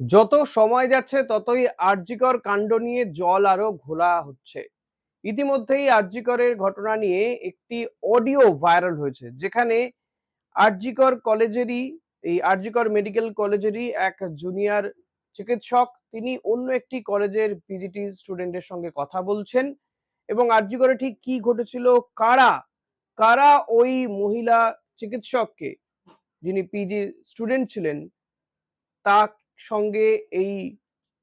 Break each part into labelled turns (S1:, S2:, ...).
S1: যত সময় যাচ্ছে, ততই আরজিকর কাণ্ড নিয়ে জল আরও ঘোলা হচ্ছে। ইতিমধ্যেই আরজিকরের ঘটনা নিয়ে একটি অডিও ভাইরাল হয়েছে, যেখানে আরজিকর কলেজেরই, এই আরজিকর মেডিকেল কলেজেরই এক জুনিয়র চিকিৎসক, তিনি অন্য একটি কলেজের পিজিটি স্টুডেন্টের সঙ্গে কথা বলছেন এবং আরজিকরে ঠিক কি ঘটেছিল, কারা কারা ওই মহিলা চিকিৎসককে, যিনি পিজি স্টুডেন্ট ছিলেন তার সঙ্গে এই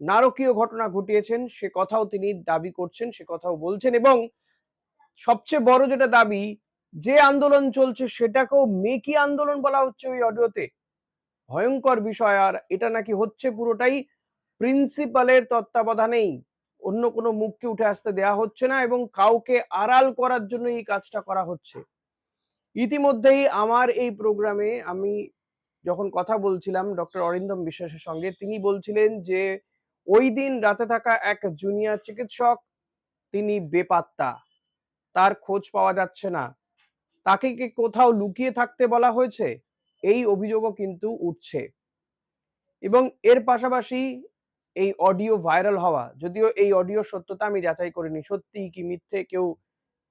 S1: নারকীয় ঘটনা ঘটিয়েছেন, সে কথাও তিনি দাবি করছেন, সে কথাও বলছেন এবং সবচেয়ে বড় যেটা দাবি, যে আন্দোলন চলছে সেটাকেও মেকি আন্দোলন বলা হচ্ছে ওই অডিওতে। ভয়ঙ্কর বিষয় আর এটা নাকি হচ্ছে পুরোটাই প্রিন্সিপালের তত্ত্বাবধানেই। অন্য কোনো মুখকে উঠে আসতে দেয়া হচ্ছে না এবং কাউকে আড়াল করার জন্য এই কাজটা করা হচ্ছে। ইতিমধ্যেই আমার এই প্রোগ্রামে আমি যখন কথা বলছিলাম ডক্টর অরিন্দম বিশ্বাসের সঙ্গে, তিনি বলছিলেন যে, ওই দিন রাতে থাকা এক জুনিয়র চিকিৎসক, তিনি বেপাত্তা। তার খোঁজ পাওয়া যাচ্ছে না। তাকে কি কোথাও লুকিয়ে থাকতে বলা হয়েছে? এই অভিযোগও কিন্তু উঠছে। এবং এর পাশাপাশি এই অডিও ভাইরাল হওয়া, যদিও এই অডিও সত্যতা আমি যাচাই করিনি সত্যি কি মিথ্যে কেউ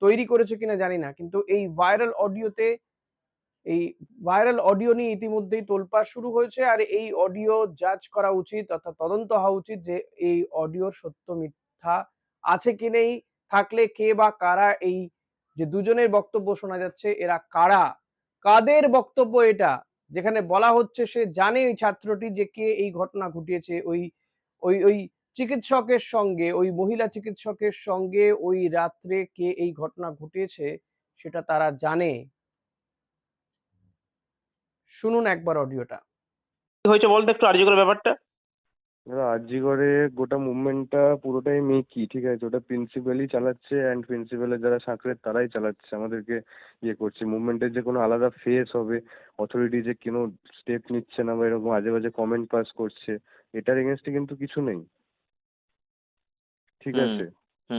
S1: তৈরি করেছে কিনা জানি না, কিন্তু এই ভাইরাল অডিওতে এই ভাইরাল অডিও নিয়ে ইতিমধ্যেই তোলপাড় শুরু হয়েছে আর এই অডিও জাজ করা উচিত অর্থাৎ তদন্ত হওয়া উচিত যে এই অডিওর সত্য, মিথ্যা আছে কি নেই, থাকলে কে বা কারা এই যে দুজনের বক্তব্য শোনা যাচ্ছে, এরা কারা, কাদের বক্তব্য এটা? যেখানে বলা হচ্ছে সে জানে ওই ছাত্রটি যে কে এই ঘটনা ঘটিয়েছে, ওই ওই ওই চিকিৎসকের সঙ্গে, ওই মহিলা চিকিৎসকের সঙ্গে ওই রাত্রে কে এই ঘটনা ঘটিয়েছে সেটা তারা জানে। শুনুন একবার অডিওটা
S2: কি হয়েছে বলতো একটু আর্যকর ব্যাপারটা?
S3: দাদা আরজিগড়ে গোটা মুভমেন্টটা পুরোটাই মেকি ঠিক আছে? ওটা প্রিন্সিপালই চালাচ্ছে অ্যান্ড প্রিন্সিপালের যারা সাঁকড়ের তারাই চালাচ্ছে। আমাদেরকে ইয়ে করছে। মুভমেন্টের যে কোনো আলাদা ফেস হবে অথরিটি যে কোনো স্টেপ নিচ্ছে না বা এরকম আজে বাজে কমেন্ট পাস করছে এটার এগেনস্টে কিন্তু কিছু নেই। ঠিক আছে?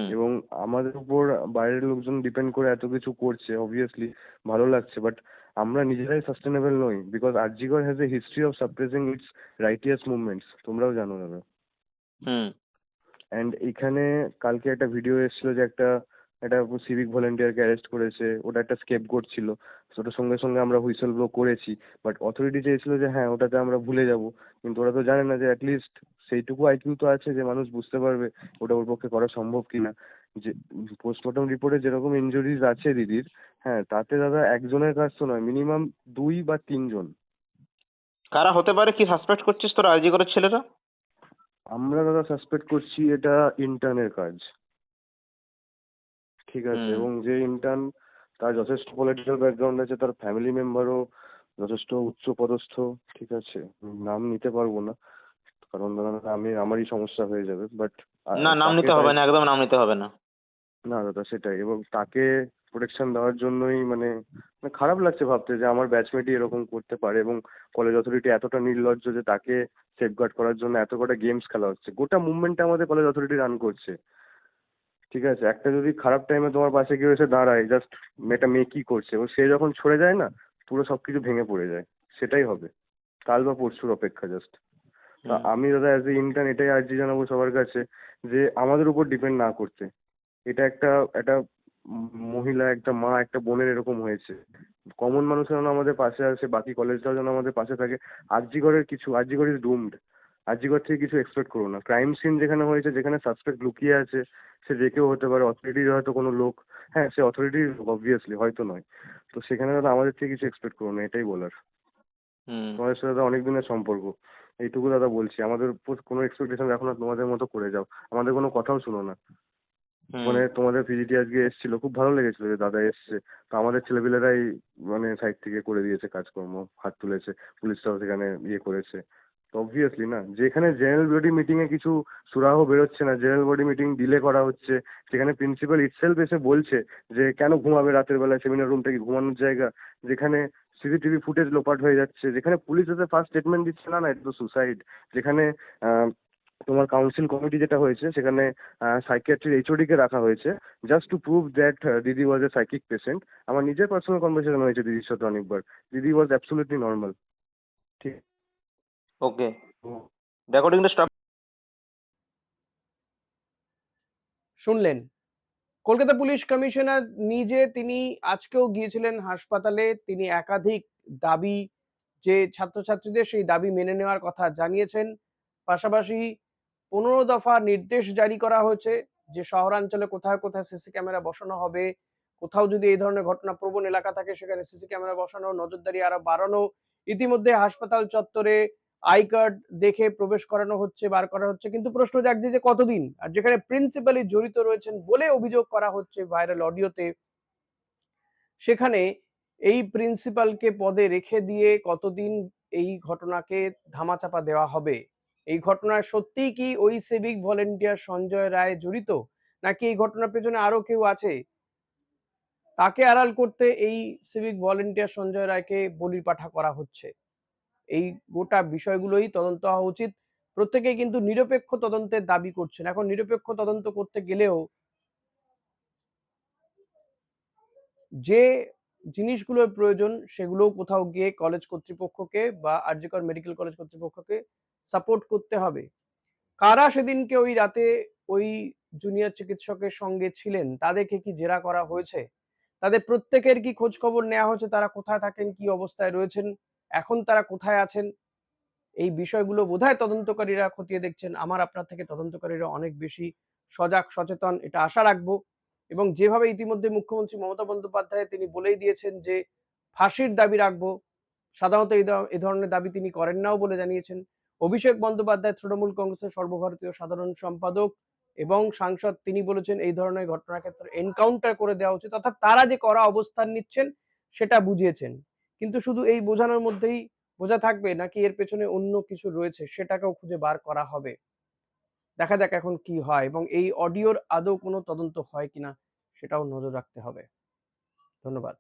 S3: এবং আমাদের উপর বাইরের লোকজন ডিপেন্ড করে এত কিছু করছে অবভিয়াসলি ভালো লাগছে বাট আমরা নিজেরাই সাস্টেনেবল নই because RG Kar has a history of suppressing its righteous movements তোমরাও জানো দাদা।
S2: হুম।
S3: অ্যান্ড এখানে কালকে একটা ভিডিও এসেছিল যে একটা একটা সিভিক ভলেন্টিয়ারকে অ্যারেস্ট করেছে ওটা একটা স্কেপ গোট ছিল ওটার সঙ্গে সঙ্গে আমরা হুইসেল ব্লো করেছি বাট অথরিটি চেয়েছিল যে হ্যাঁ ওটাতে আমরা ভুলে যাব। কিন্তু ওরা তো জানে না যে অ্যাটলিস্ট সেইটুকু আইকিউ তো আছে যে মানুষ বুঝতে পারবে ওটা ওর পক্ষে করা সম্ভব কিনা। যে পোস্টমর্টম রিপোর্টে যেরকম ইনজুরিজ আছে দিদির হ্যাঁ তাতে দাদা একজনের কাজ তো নয় মিনিমাম দুই বা তিনজন।
S2: কারা হতে পারে? কি সাসপেক্ট করছিস তোর আর্যকরের ছেলেরা
S3: আমরা দাদা সাসপেক্ট করছি এটা ইন্টার্নের কাজ। ঠিক আছে এবং যে ইন্টার্ন তার যথেষ্ট পলিটিক্যাল ব্যাকগ্রাউন্ড আছে তার ফ্যামিলি মেম্বারও যথেষ্ট উচ্চ পদস্থ ঠিক আছে। নাম নিতে পারব না কারণ দাদা আমি আমারই সমস্যা হয়ে যাবে বাট
S2: না নাম নিতে হবে না একদম নাম নিতে হবে না।
S3: না দাদা সেটাই এবং তাকে প্রোটেকশন দেওয়ার জন্যই মানে মানে খারাপ লাগছে ভাবতে যে আমার ব্যাচমেটই এরকম করতে পারে এবং কলেজ অথরিটি এতটা নির্লজ্জ যে তাকে সেফগার্ড করার জন্য এত কটা গেমস খেলা হচ্ছে। গোটা মুভমেন্টটা আমাদের কলেজ অথরিটি রান করছে। ঠিক আছে? একটা যদি খারাপ টাইমে তোমার পাশে কেউ এসে দাঁড়ায় জাস্ট মেয়েটা মেয়ে কী করছে? ও সে যখন সরে যায় না পুরো সব কিছু ভেঙে পড়ে যায়। সেটাই হবে। কাল বা পরশুর অপেক্ষা জাস্ট তা আমি দাদা অ্যাজ এ ইন্টার্ন এটাই আর্জি জানাব সবার কাছে যে আমাদের উপর ডিপেন্ড না করতে। এটা একটা একটা মহিলা একটা মা একটা বোনের এরকম হয়েছে। কমন মানুষের যেন আমাদের পাশে আসে বাকি কলেজটাও যেন আমাদের পাশে থাকে। আরজিগড়ের কিছু আরজিগড় ইজ ডুমড আরজিগড় থেকে কিছু এক্সপেক্ট করো না। ক্রাইম সিন যেখানে হয়েছে যেখানে সাসপেক্ট লুকিয়ে আছে সে যে কেউ হতে পারে। অথরিটির হয়তো কোনো লোক। হ্যাঁ সে অথরিটির অবভিয়াসলি হয়তো নয়। তো সেখানে দাদা আমাদের থেকে কিছু এক্সপেক্ট করো না এটাই বলার। তোমাদের সাথে দাদা অনেক দিনের সম্পর্ক। এইটুকু দাদা বলছি। আমাদের উপর কোনো এক্সপেকটেশন রাখো না তোমাদের মতো করে যাও। আমাদের কোনো কথাও শুনো না। মানে তোমাদের পিজিটি আজকে এসেছিল, খুব ভালো লেগেছিল যে দাদা এসছে। তো আমাদের ছেলেপিলেরাই মানে সাইড থেকে করে দিয়েছে কাজকর্ম, হাত তুলেছে পুলিশরাও সেখানে ইয়ে করেছে। তো অবভিয়াসলি না, যেখানে জেনারেল বডি মিটিংয়ে কিছু সুরাহ বেরোচ্ছে না জেনারেল বডি মিটিং ডিলে করা হচ্ছে সেখানে প্রিন্সিপাল ইটসেলফ এসে বলছে যে কেন ঘুমাবে রাতের বেলায় সেমিনার রুমটা কি ঘুমানোর জায়গা, যেখানে সিসিটিভি ফুটেজ লোপাট হয়ে যাচ্ছে, যেখানে পুলিশ এসে ফার্স্ট স্টেটমেন্ট দিচ্ছে, না না, এটা তো সুসাইড যেখানে তোমার কাউন্সিল কমিটি যেটা হয়েছে সেখানে সাইকিয়াট্রির এইচওডি কে রাখা হয়েছে জাস্ট টু প্রুভ দ্যাট দিদি ওয়াজ এ সাইকিক পেশেন্ট আমার নিজের পার্সোনাল কনভারসেশন হয়েছে দিদির সাথে অনেকবার। দিদি ওয়াজ অ্যাবসোলিউটলি নর্মাল ঠিক
S2: ওকে রেকর্ডিংটা স্টপ
S1: শুনলেন? কলকাতা পুলিশ কমিশনার নিজে তিনি আজকেও গিয়েছিলেন হাসপাতালে। তিনি একাধিক দাবি যে ছাত্রছাত্রীদের সেই দাবি মেনে নেওয়ার কথা জানিয়েছেন। পাশাপাশি পনেরো দফা নির্দেশ জারি করা হয়েছে যে শহরাঞ্চলে কোথায় কোথায় সিসি ক্যামেরা বসানো হবে। কোথাও যদি এই ধরনের ঘটনা প্রবণ এলাকা থাকে, সেখানে সিসি ক্যামেরা বসানো, নজরদারি আরও বাড়ানো। ইতিমধ্যে হাসপাতাল চত্বরে আই কার্ড দেখে প্রবেশ করানো হচ্ছে, বার করা হচ্ছে। কিন্তু প্রশ্ন জাগছে যে কতদিন? আর যেখানে প্রিন্সিপালি জড়িত রয়েছেন বলে অভিযোগ করা হচ্ছে ভাইরাল অডিওতে, সেখানে এই প্রিন্সিপালকে পদে রেখে দিয়ে কতদিন এই ঘটনাকে ধামাচাপা দেওয়া হবে? এই ঘটনায় সত্যিই কি ওই সিভিক ভলেন্টিয়ার সঞ্জয় রায় জড়িত? নাকি এই ঘটনার পেছনে আরও কেউ আছে? তাকে আড়াল করতে এই সিভিক ভলেন্টিয়ার সঞ্জয় রায়কে বলির পাঠা করা হচ্ছে। এই গোটা বিষয়গুলোই তদন্ত হওয়া উচিত। প্রত্যেকেই কিন্তু নিরপেক্ষ তদন্তের দাবি করছেন। এখন নিরপেক্ষ তদন্ত করতে গেলেও যে জিনিসগুলোর প্রয়োজন সেগুলোও কোথাও গিয়ে কলেজ কর্তৃপক্ষকে বা আরজিকর মেডিকেল কলেজ কর্তৃপক্ষকে সাপোর্ট করতে হবে। কারা সেদিনকে ওই রাতে ওই জুনিয়র চিকিৎসকের সঙ্গে ছিলেন, তাদেরকে কি জেরা করা হয়েছে? তাদের প্রত্যেকের কি খোঁজ খবর নেওয়া হয়েছে? তারা কোথায় থাকেন? কি অবস্থায় রয়েছেন? এখন তারা কোথায় আছেন? এই বিষয়গুলো বোধহয় তদন্তকারীরা খতিয়ে দেখছেন। আমার আপনার থেকে তদন্তকারীরা অনেক বেশি সজাগ, সচেতন, এটা আশা রাখব। এবং যেভাবে ইতিমধ্যে মুখ্যমন্ত্রী মমতা বন্দ্যোপাধ্যায় তিনি বলেই দিয়েছেন যে, ফাঁসির দাবি রাখব, সাধারণত এই ধরনের দাবি তিনি করেন নাও বলে জানিয়েছেন। অভিষেক বন্দ্যোপাধ্যায় তৃণমূল কংগ্রেসের সর্বভারতীয় সাধারণ সম্পাদক এবং সাংসদ, তিনি বলেছেন এই ধরনের ঘটনার ক্ষেত্রে এনকাউন্টার করে দেওয়া উচিত, অর্থাৎ তারা যে করা অবস্থান নিচ্ছেন সেটা বুঝিয়েছেন। কিন্তু শুধু এই বোঝানোর মধ্যেই বোঝা থাকবে নাকি এর পেছনে অন্য কিছু রয়েছে সেটাকেও খুঁজে বার করা হবে? দেখা যাক এখন কি হয় এবং এই অডিওর আদৌ কোনো তদন্ত হয় কিনা সেটাও নজর রাখতে হবে। ধন্যবাদ।